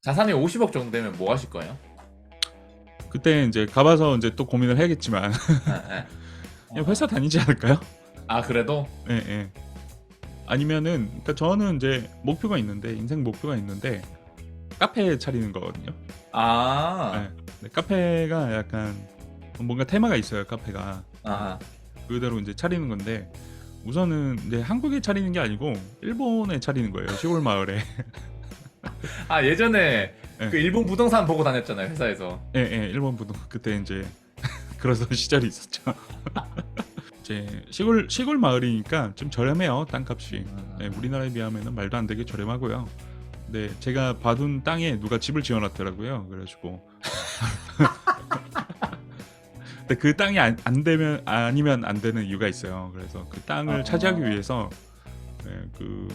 자산이 50억 정도 되면 뭐 하실 거예요? 그때 이제 가봐서 이제 또 고민을 해야겠지만 예, 예. 그냥 회사 다니지 않을까요? 아 그래도 예, 예. 아니면은 그러니까 저는 이제 목표가 있는데 인생 목표가 있는데 카페 차리는 거거든요. 아, 네. 근데 카페가 약간 뭔가 테마가 있어요. 카페가 아, 그대로 이제 차리는 건데 우선은 이제 한국에 차리는 게 아니고 일본에 차리는 거예요. 시골 마을에. 아 예전에 네. 그 일본 부동산 보고 다녔잖아요 회사에서. 예, 예, 일본 분도 그때 이제 그러던 시절이 있었죠. 이제 시골 시골 마을이니까 좀 저렴해요 땅값이. 네, 우리나라에 비하면은 말도 안 되게 저렴하고요. 근데 제가 봐둔 땅에 누가 집을 지어놨더라고요. 그래가지고 근데 그 땅이 안, 안 되면 아니면 안 되는 이유가 있어요. 그래서 그 땅을 아. 차지하기 위해서 네, 그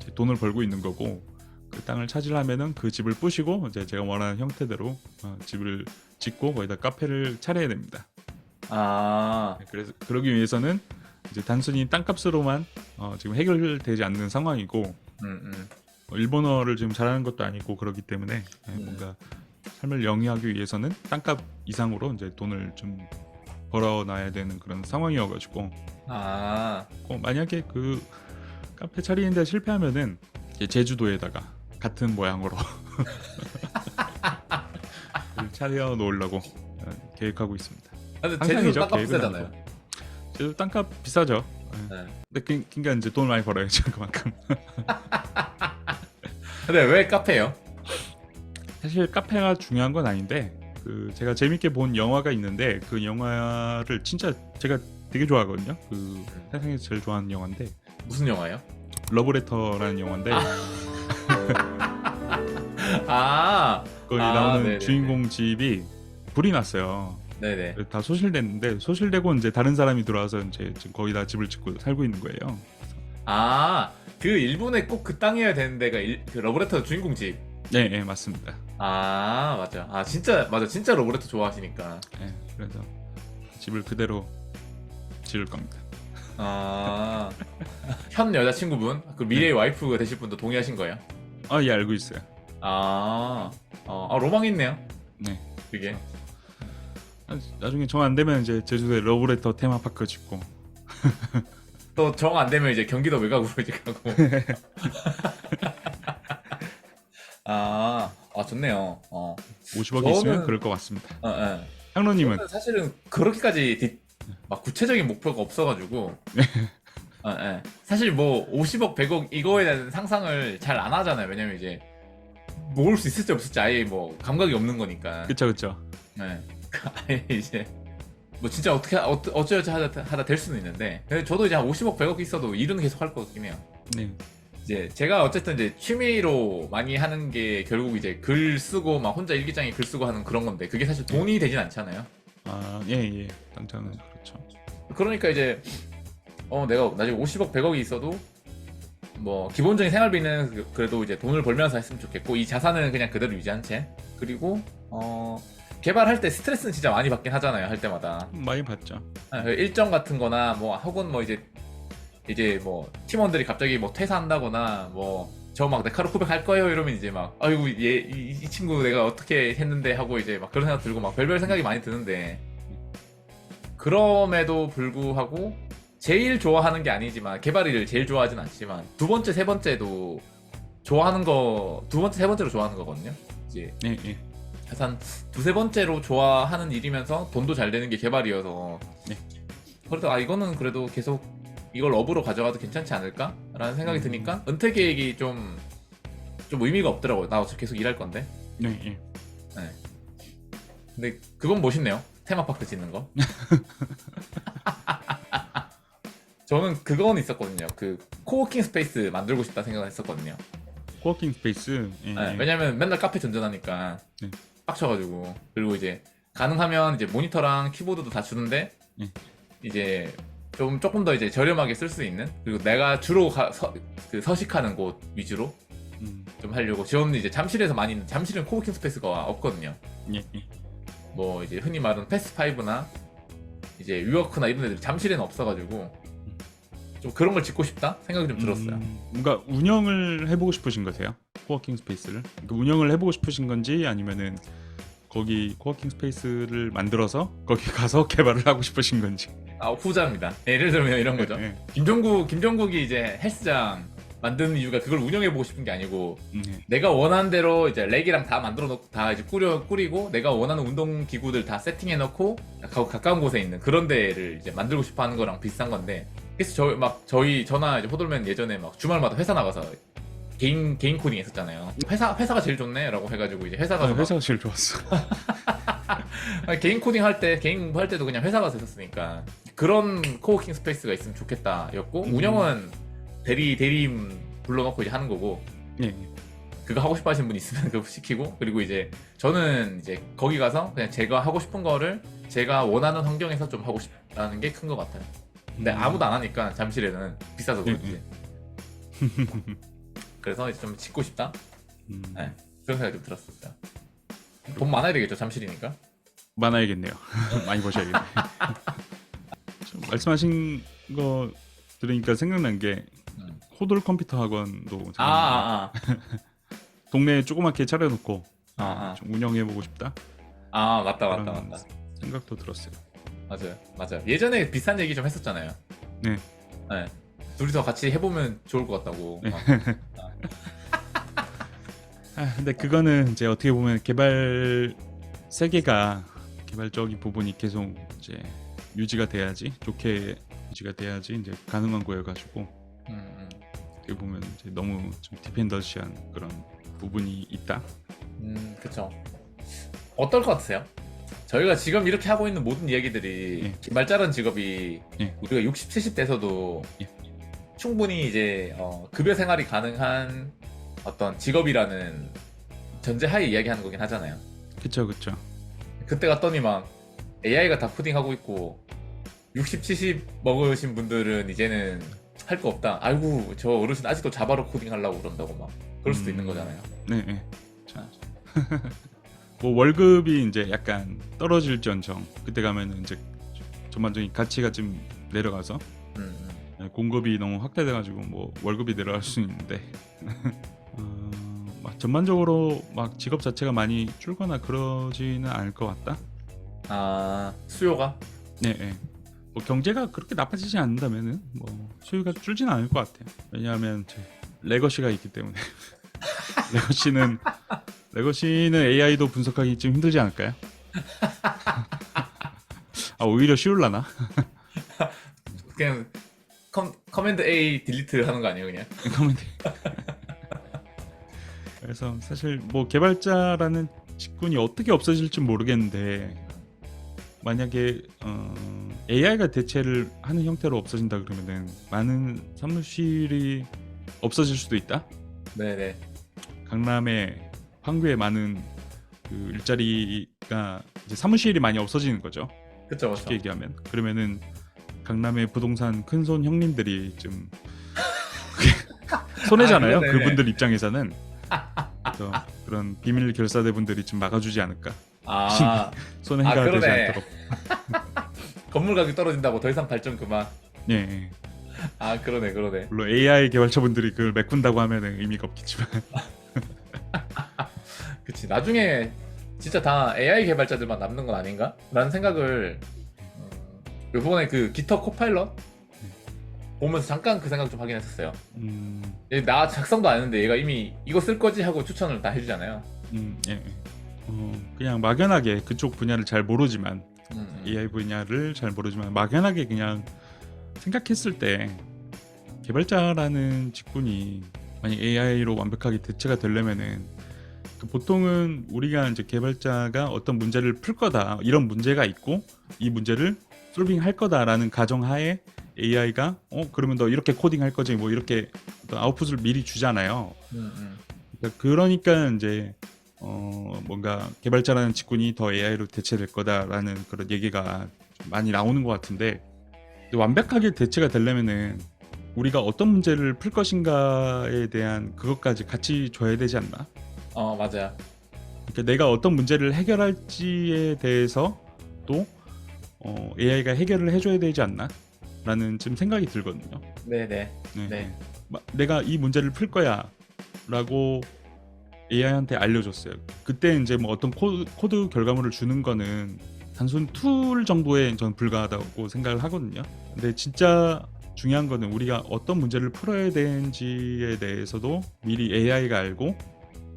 이제 돈을 벌고 있는 거고 그 땅을 차지하면은 그 집을 부시고 이제 제가 원하는 형태대로 어, 집을 짓고 거기다 카페를 차려야 됩니다. 아, 네, 그래서 그러기 위해서는 이제 단순히 땅값으로만 어, 지금 해결되지 않는 상황이고 음, 음. 어, 일본어를 지금 잘하는 것도 아니고 그렇기 때문에 네, 음. 뭔가 삶을 영위하기 위해서는 땅값 이상으로 이제 돈을 좀 벌어놔야 되는 그런 상황이어가지고 아, 어, 만약에 그 카페 차리는데 실패하면은 이제 제주도에다가 같은 모양으로 를 차려 놓으려고 어, 계획하고 있습니다. 근데 제주도 땅값 비싸잖아요. 제주 땅값 비싸죠. 네. 네. 근데 그, 그러니까 이제 돈을 많이 벌어야죠 그만큼. 근데 왜 카페요? 사실 카페가 중요한 건 아닌데 그 제가 재밌게 본 영화가 있는데 그 영화를 진짜 제가 되게 좋아하거든요. 그 세상에서 제일 좋아하는 영화인데 무슨 영화요? 러브레터라는 영화인데 아, 거기 아, 나오는 네네네. 주인공 집이 불이 났어요. 네네. 다 소실됐는데 소실되고 이제 다른 사람이 들어와서 이제 지금 거기다 집을 짓고 살고 있는 거예요. 아, 그 일본에 꼭 그 땅이어야 되는 데가 일, 그 러브레터 주인공 집. 네, 네 맞습니다. 아, 맞아. 아, 진짜 맞아. 진짜 러브레터 좋아하시니까. 네, 그래서 집을 그대로 지을 겁니다. 아, 현 여자친구분, 그 미래의 와이프가 되실 분도 동의하신 거예요? 아, 예 알고 있어요. 아, 어, 아 로망 있네요. 네. 그게. 아, 나중에 정 안 되면 이제 제주도에 러브레터 테마파크 짓고 또 정 안 되면 이제 경기도 외곽으로 이제 가고. 아, 아 좋네요. 어, 50억 저는- 있으면 그럴 것 같습니다. 어, 예. 향로님은 저는 사실은 그렇게까지 디- 막 구체적인 목표가 없어가지고. 어, 예. 사실 뭐 50억, 100억 이거에 대한 상상을 잘 안 하잖아요. 왜냐면 이제 모을 수 있을지 없을지 아예 뭐 감각이 없는 거니까. 그쵸 그쵸. 네. 아예 이제 뭐 진짜 어떻게 어, 어쩌지 하다, 하다 될 수는 있는데 근데 저도 이제 한 50억 100억 있어도 일은 계속 할 것 같긴 해요 네. 이제 제가 어쨌든 이제 취미로 많이 하는 게 결국 이제 글 쓰고 막 혼자 일기장에 글 쓰고 하는 그런 건데 그게 사실 돈이 되진 않잖아요 아 예 예. 당장은 그렇죠. 그러니까 이제 어 내가 나중에 50억 100억이 있어도 뭐 기본적인 생활비는 그- 그래도 이제 돈을 벌면서 했으면 좋겠고 이 자산은 그냥 그대로 유지한 채 그리고 어 개발할 때 스트레스는 진짜 많이 받긴 하잖아요 할 때마다 많이 봤죠. 아, 그 일정 같은 거나 뭐 혹은 뭐 이제 이제 뭐 팀원들이 갑자기 뭐 퇴사한다거나 뭐 저막 네카르코백 할 거예요 이러면 이제 막 아이고 얘이 이 친구 내가 어떻게 했는데 하고 이제 막 그런 생각 들고 막 별별 생각이 많이 드는데 그럼에도 불구하고 제일 좋아하는 게 아니지만 개발 일을 제일 좋아하진 않지만 두 번째 세 번째도 좋아하는 거 두 번째 세 번째로 좋아하는 거거든요 이제 예 예. 한 두세 번째로 좋아하는 일이면서 돈도 잘 되는 게 개발이어서 네. 그래도 아 이거는 그래도 계속 이걸 업으로 가져가도 괜찮지 않을까라는 생각이 음. 드니까 은퇴 계획이 좀 좀 의미가 없더라고요. 나 어차피 계속 일할 건데. 네 예. 근데 그건 멋있네요. 테마파크 짓는 거. 저는 그건 있었거든요. 그 코워킹 스페이스 만들고 싶다 생각을 했었거든요. 코워킹 스페이스. 예, 네, 예. 왜냐면 맨날 카페 전전하니까 네. 빡쳐가지고 그리고 이제 가능하면 이제 모니터랑 키보드도 다 주는데 네. 이제 좀 조금 더 이제 저렴하게 쓸 수 있는 그리고 내가 주로 가, 서, 그 서식하는 곳 위주로 음, 좀 하려고 저는 이제 잠실에서 많이 있는 잠실은 코워킹 스페이스가 없거든요 예 예. 뭐 이제 흔히 말하는 패스5나 이제 위워크나 이런 애들이 잠실에는 없어가지고 좀 그런 걸 짓고 싶다 생각이 좀 들었어요 음, 뭔가 운영을 해보고 싶으신 거세요? 코워킹 스페이스를 그러니까 운영을 해보고 싶으신 건지 아니면은 거기 코워킹 스페이스를 만들어서 거기 가서 개발을 하고 싶으신 건지. 아 후자입니다. 예를 들면 이런 거죠. 네, 김종국 김종국이 이제 헬스장 만드는 이유가 그걸 운영해 보고 싶은 게 아니고 네, 네. 내가 원하는 대로 이제 렉이랑 다 만들어 놓고 다 이제 꾸려 꾸리고 내가 원하는 운동 기구들 다 세팅해 놓고 가, 가까운 곳에 있는 그런 데를 이제 만들고 싶어 하는 거랑 비슷한 건데 그래서 저희 막 저희 저나 이제 호돌맨 예전에 막 주말마다 회사 나가서 개인 개인 코딩 했었잖아요. 회사 회사가 제일 좋네라고 해가지고 이제 회사 가서 아, 막 회사가 제일 좋았어. 아니, 개인 코딩 할 때 개인 할 때도 그냥 회사 가서 했었으니까 그런 코워킹 스페이스가 있으면 좋겠다였고 음. 운영은 대리 대리인 불러놓고 이제 하는 거고 네. 그거 하고 싶어 하시는 분 있으면 그거 시키고 그리고 이제 저는 이제 거기 가서 그냥 제가 하고 싶은 거를 제가 원하는 환경에서 좀 하고 싶다는 게 큰 것 같아요. 근데 음. 아무도 안 하니까 잠실에는 비싸서 네, 그렇지. 그래서 이제 좀 짓고 싶다 음, 네. 그런 생각이 좀 들었었어요. 돈 많아야 되겠죠 잠실이니까. 많아야겠네요. 많이 버셔야겠네. 좀 말씀하신 거 들으니까 생각난 게 음. 호돌 컴퓨터 학원도 아, 아, 아. 동네에 조그맣게 차려놓고 아, 아. 좀 운영해보고 싶다 아 맞다 맞다 맞다. 생각도 들었어요. 맞아요, 맞아요. 예전에 비슷한 얘기 좀 했었잖아요. 네. 네. 둘이서 같이 해보면 좋을 것 같다고. 네. 막. 아, 근데 그거는 이제 어떻게 보면 개발 세계가 개발적인 부분이 계속 이제 유지가 돼야지 좋게 유지가 돼야지 이제 가능한 거여가지고 음, 음. 어떻게 보면 이제 너무 좀 디펜던시한 그런 부분이 있다. 음, 그쵸. 어떨 것 같으세요? 저희가 지금 이렇게 하고 있는 모든 이야기들이 예. 개발자라는 직업이 예. 우리가 60, 70대에서도 예. 충분히 이제 어, 급여 생활이 가능한 어떤 직업이라는 전제하에 이야기하는 거긴 하잖아요. 그쵸 그쵸. 그때 갔더니 막 AI가 다 코딩하고 있고 60, 70 먹으신 분들은 이제는 할 거 없다. 아이고 저 어르신 아직도 자바로 코딩하려고 그런다고 막 그럴 수도 음. 있는 거잖아요. 네. 네. 자. 뭐 월급이 이제 약간 떨어질지언정 그때 가면은 이제 전반적인 가치가 좀 내려가서 음, 음. 네, 공급이 너무 확대돼가지고 뭐 월급이 내려갈 수 있는데 어, 막 전반적으로 막 직업 자체가 많이 줄거나 그러지는 않을 것 같다. 아 수요가 네, 네. 뭐 경제가 그렇게 나빠지지 않는다면은 뭐 수요가 줄지는 않을 것 같아요. 왜냐하면 제 레거시가 있기 때문에 레거시는 레거시는 AI도 분석하기 좀 힘들지 않을까요? 아 오히려 쉬울라나? 그냥 컴, 커맨드 A 딜리트 하는 거 아니에요 그냥? 커맨드. 그래서 사실 뭐 개발자라는 직군이 어떻게 없어질지 모르겠는데 만약에 어, AI가 대체를 하는 형태로 없어진다 그러면은 많은 사무실이 없어질 수도 있다. 네네. 강남의 황교에 많은 그 일자리가 이제 사무실이 많이 없어지는 거죠. 그쵸 그쵸. 쉽게 얘기하면 그러면은 강남의 부동산 큰손 형님들이 좀 손해잖아요. 아. 그분들 입장에서는 그래서 그런 비밀 결사대 분들이 좀 막아주지 않을까. 아 손해가 아. 되지 않도록. 건물 가격이 떨어진다고 더 이상 발전 그만. 예, 예. 아 그러네 그러네. 물론 AI 개발자분들이 그걸 메꾼다고 하면은 의미가 없겠지만. 그치 나중에 진짜 다 AI 개발자들만 남는 건 아닌가? 라는 생각을 음, 요번에 그 기터 코파일럿 보면서 잠깐 그 생각 좀 하긴 했었어요. 음, 얘나 작성도 안 했는데 얘가 이미 이거 쓸 거지 하고 추천을 다 해주잖아요. 음, 예, 예. 어, 그냥 막연하게 그쪽 분야를 잘 모르지만 음, 음. AI 분야를 잘 모르지만 막연하게 그냥 생각했을 때 개발자라는 직군이 만약 AI로 완벽하게 대체가 되려면은 그 보통은 우리가 이제 개발자가 어떤 문제를 풀 거다 이런 문제가 있고 이 문제를 솔빙 할 거다라는 가정하에 AI가 어 그러면 너 이렇게 코딩 할 거지 뭐 이렇게 어떤 아웃풋을 미리 주잖아요. 음, 음. 그러니까, 그러니까 이제 어 뭔가 개발자라는 직군이 더 AI로 대체될 거다라는 그런 얘기가 좀 많이 나오는 것 같은데 완벽하게 대체가 되려면은 우리가 어떤 문제를 풀 것인가에 대한 그것까지 같이 줘야 되지 않나? 어 맞아요. 그러니까 내가 어떤 문제를 해결할지에 대해서 또 어, AI가 해결을 해줘야 되지 않나? 라는 지금 생각이 들거든요. 네네. 네. 네. 마- 내가 이 문제를 풀 거야 라고 AI한테 알려줬어요. 그때 이제 뭐 어떤 코드, 코드 결과물을 주는 거는 단순 툴 정도에 전 불과하다고 생각을 하거든요. 근데 진짜 중요한 거는 우리가 어떤 문제를 풀어야 되는지에 대해서도 미리 AI가 알고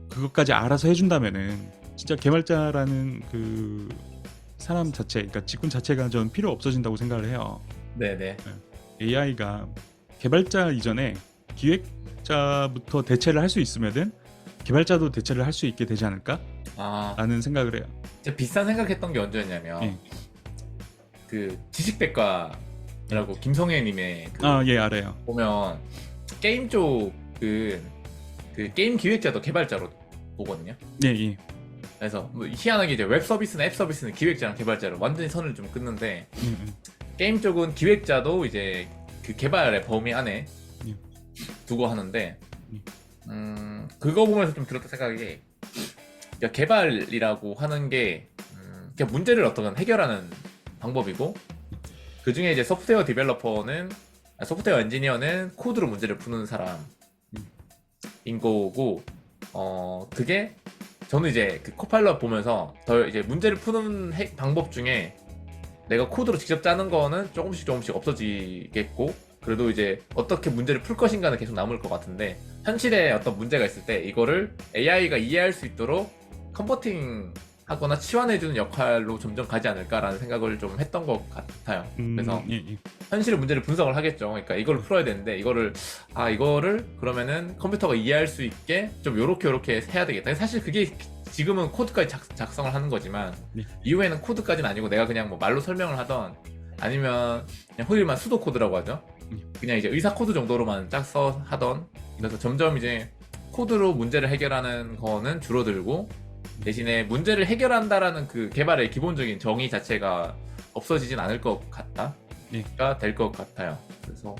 그것까지 알아서 해준다면은 진짜 개발자라는 그 사람 자체, 그러니까 직군 자체가 전 필요 없어진다고 생각을 해요. 네네. AI가 개발자 이전에 기획자부터 대체를 할 수 있으면은 개발자도 대체를 할 수 있게 되지 않을까라는 아, 생각을 해요. 진짜 비싼 생각했던 게 언제였냐면 예. 그 지식백과라고 김성애님의 그 아, 예, 알아요. 보면 게임 쪽은 그 게임 기획자도 개발자로 보거든요. 예, 예. 그래서 뭐 희한하게 이제 웹 서비스나 앱 서비스는 기획자랑 개발자를 완전히 선을 좀 끊는데 음, 음. 게임 쪽은 기획자도 이제 그 개발의 범위 안에 예. 두고 하는데 예. 음 그거 보면서 좀 들었던 생각이 그러니까 개발이라고 하는 게 음, 그냥 문제를 어떤 해결하는 방법이고 그 중에 이제 소프트웨어 디벨로퍼는 아, 소프트웨어 엔지니어는 코드로 문제를 푸는 사람인 거고 어 그게 저는 이제 그 코파일럿 보면서 더 이제 문제를 푸는 해- 방법 중에 내가 코드로 직접 짜는 거는 조금씩 조금씩 없어지겠고 그래도 이제 어떻게 문제를 풀 것인가는 계속 남을 것 같은데 현실에 어떤 문제가 있을 때 이거를 AI가 이해할 수 있도록 컨버팅 하거나 치환해주는 역할로 점점 가지 않을까라는 생각을 좀 했던 것 같아요. 음, 그래서 예, 예. 현실의 문제를 분석을 하겠죠. 그러니까 이걸 풀어야 되는데 이거를 아 이거를 그러면은 컴퓨터가 이해할 수 있게 좀 요렇게 요렇게 해야 되겠다. 사실 그게 지금은 코드까지 작, 성을 하는 거지만 네. 이후에는 코드까지는 아니고 내가 그냥 뭐 말로 설명을 하던 아니면 그냥 흔히 말 수도 코드라고 하죠. 네. 그냥 이제 의사 코드 정도로만 짝서 하던 그래서 점점 이제 코드로 문제를 해결하는 거는 줄어들고 대신에 문제를 해결한다라는 그 개발의 기본적인 정의 자체가 없어지진 않을 것 같다. 네. 가될것 같아요. 그래서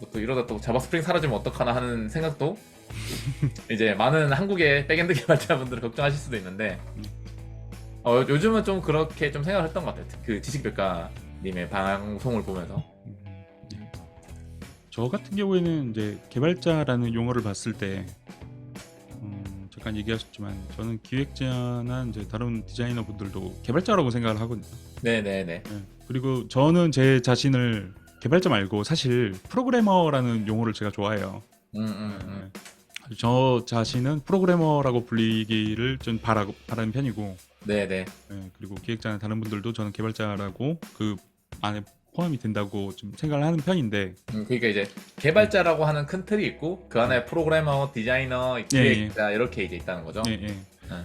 뭐또 이러다 또 자바 스프링 사라지면 어떡하나 하는 생각도 이제 많은 한국의 백엔드 개발자분들을 걱정하실 수도 있는데 음. 어, 요즘은 좀 그렇게 좀 생각을 했던 것 같아요. 그 지식백과님의 방송을 보면서 음, 예. 저 같은 경우에는 이제 개발자라는 용어를 봤을 때 음, 잠깐 얘기하셨지만 저는 기획자나 이제 다른 디자이너 분들도 개발자라고 생각을 하거든요. 네네네. 예. 그리고 저는 제 자신을 개발자 말고 사실 프로그래머라는 용어를 제가 좋아해요. 음, 음, 음. 예. 저 자신은 프로그래머라고 불리기를 좀 바라고 바라는 편이고, 네네. 예, 그리고 기획자나 다른 분들도 저는 개발자라고 그 안에 포함이 된다고 좀 생각을 하는 편인데, 음, 그러니까 이제 개발자라고 하는 큰 틀이 있고 그 안에 프로그래머, 디자이너, 기획자 이렇게 이제 있다는 거죠. 예, 예.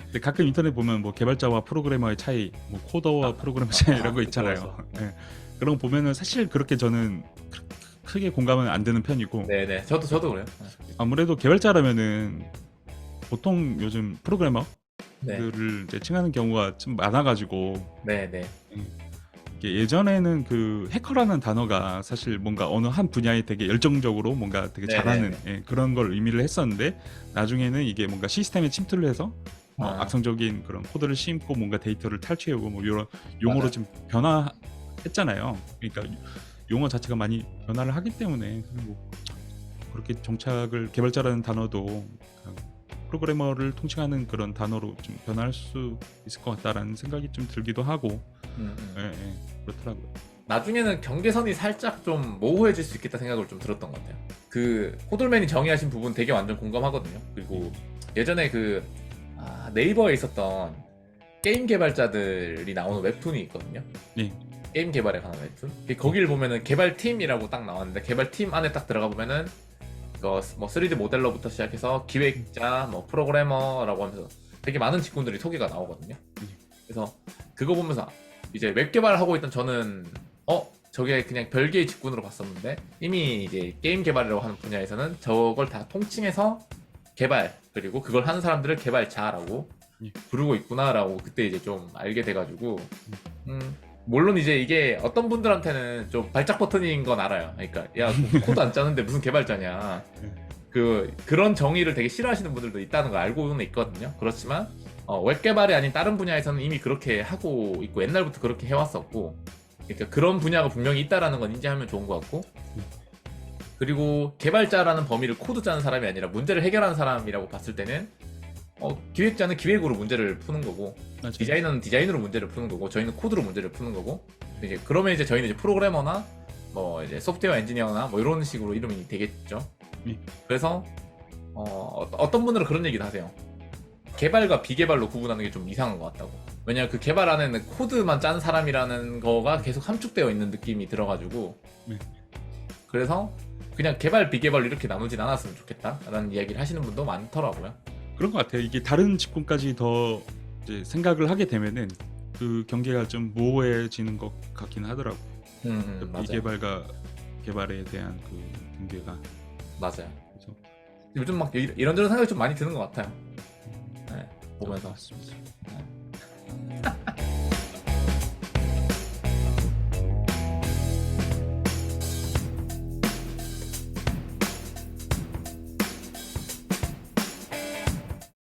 근데 가끔 인터넷 보면 뭐 개발자와 프로그래머의 차이, 뭐 코더와 아, 프로그래머 차이 아, 이런 거 아, 있잖아요. 예. 그런 거 보면은 사실 그렇게 저는 크- 크게 공감은 안 되는 편이고, 네네. 저도 저도 그래요. 아무래도 개발자라면은 보통 요즘 프로그래머들을 네. 칭하는 경우가 좀 많아가지고 네네. 이게 예전에는 그 해커라는 단어가 사실 뭔가 어느 한 분야에 되게 열정적으로 뭔가 되게 네네네. 잘하는 예, 그런 걸 의미를 했었는데 나중에는 이게 뭔가 시스템에 침투를 해서 어, 아. 악성적인 그런 코드를 심고 뭔가 데이터를 탈취하고 뭐 이런 용어로 맞아요. 좀 변화했잖아요. 그러니까 용어 자체가 많이 변화를 하기 때문에 뭐 그렇게 정착을 개발자라는 단어도 그 프로그래머를 통칭하는 그런 단어로 좀 변화할 수 있을 것 같다라는 생각이 좀 들기도 하고 음, 음. 예, 예, 그렇더라고요. 나중에는 경계선이 살짝 좀 모호해질 수 있겠다 생각을 좀 들었던 것 같아요. 그 호들맨이 정의하신 부분 되게 완전 공감하거든요. 그리고 예전에 그 아, 네이버에 있었던 게임 개발자들이 나오는 웹툰이 있거든요. 네. 게임 개발에 관한 웹툰. 그 거기를 보면은 개발팀이라고 딱 나왔는데 개발팀 안에 딱 들어가 보면은 그뭐 3D 모델러부터 시작해서 기획자, 뭐 프로그래머라고 하면서 되게 많은 직군들이 소개가 나오거든요. 그래서 그거 보면서 이제 웹 개발을 하고 있던 저는 어 저게 그냥 별개의 직군으로 봤었는데 이미 이제 게임 개발이라고 하는 분야에서는 저걸 다 통칭해서 개발 그리고 그걸 하는 사람들을 개발자라고 예. 부르고 있구나라고 그때 이제 좀 알게 돼가지고 음 물론 이제 이게 어떤 분들한테는 좀 발작 버튼인 건 알아요. 그러니까 야뭐 코드 안 짜는데 무슨 개발자냐. 예. 그 그런 정의를 되게 싫어하시는 분들도 있다는 걸 알고는 있거든요. 그렇지만 어, 웹 개발이 아닌 다른 분야에서는 이미 그렇게 하고 있고 옛날부터 그렇게 해왔었고 그러니까 그런 분야가 분명히 있다라는 건 인지하면 좋은 것 같고 그리고 개발자라는 범위를 코드 짜는 사람이 아니라 문제를 해결하는 사람이라고 봤을 때는 어, 기획자는 기획으로 문제를 푸는 거고 맞아요. 디자이너는 디자인으로 문제를 푸는 거고 저희는 코드로 문제를 푸는 거고 이제 그러면 이제 저희는 이제 프로그래머나 뭐 이제 소프트웨어 엔지니어나 뭐 이런 식으로 이름이 되겠죠. 네. 그래서 어, 어떤 분들은 그런 얘기도 하세요. 개발과 비개발로 구분하는 게 좀 이상한 것 같다고. 왜냐면 그 개발 안에는 코드만 짠 사람이라는 거가 계속 함축되어 있는 느낌이 들어가지고. 네. 그래서 그냥 개발 비개발로 이렇게 나누진 않았으면 좋겠다라는 이야기를 하시는 분도 많더라고요. 그런 것 같아요. 이게 다른 직군까지 더 생각을 하게 되면은 그 경계가 좀 모호해지는 것 같긴 하더라고요. 음, 음, 맞아요. 비개발과 개발에 대한 그 경계가 맞아요. 그래서 요즘 막 이- 이런저런 생각이 좀 많이 드는 것 같아요. 네, 보면서. 맞습니다. 네.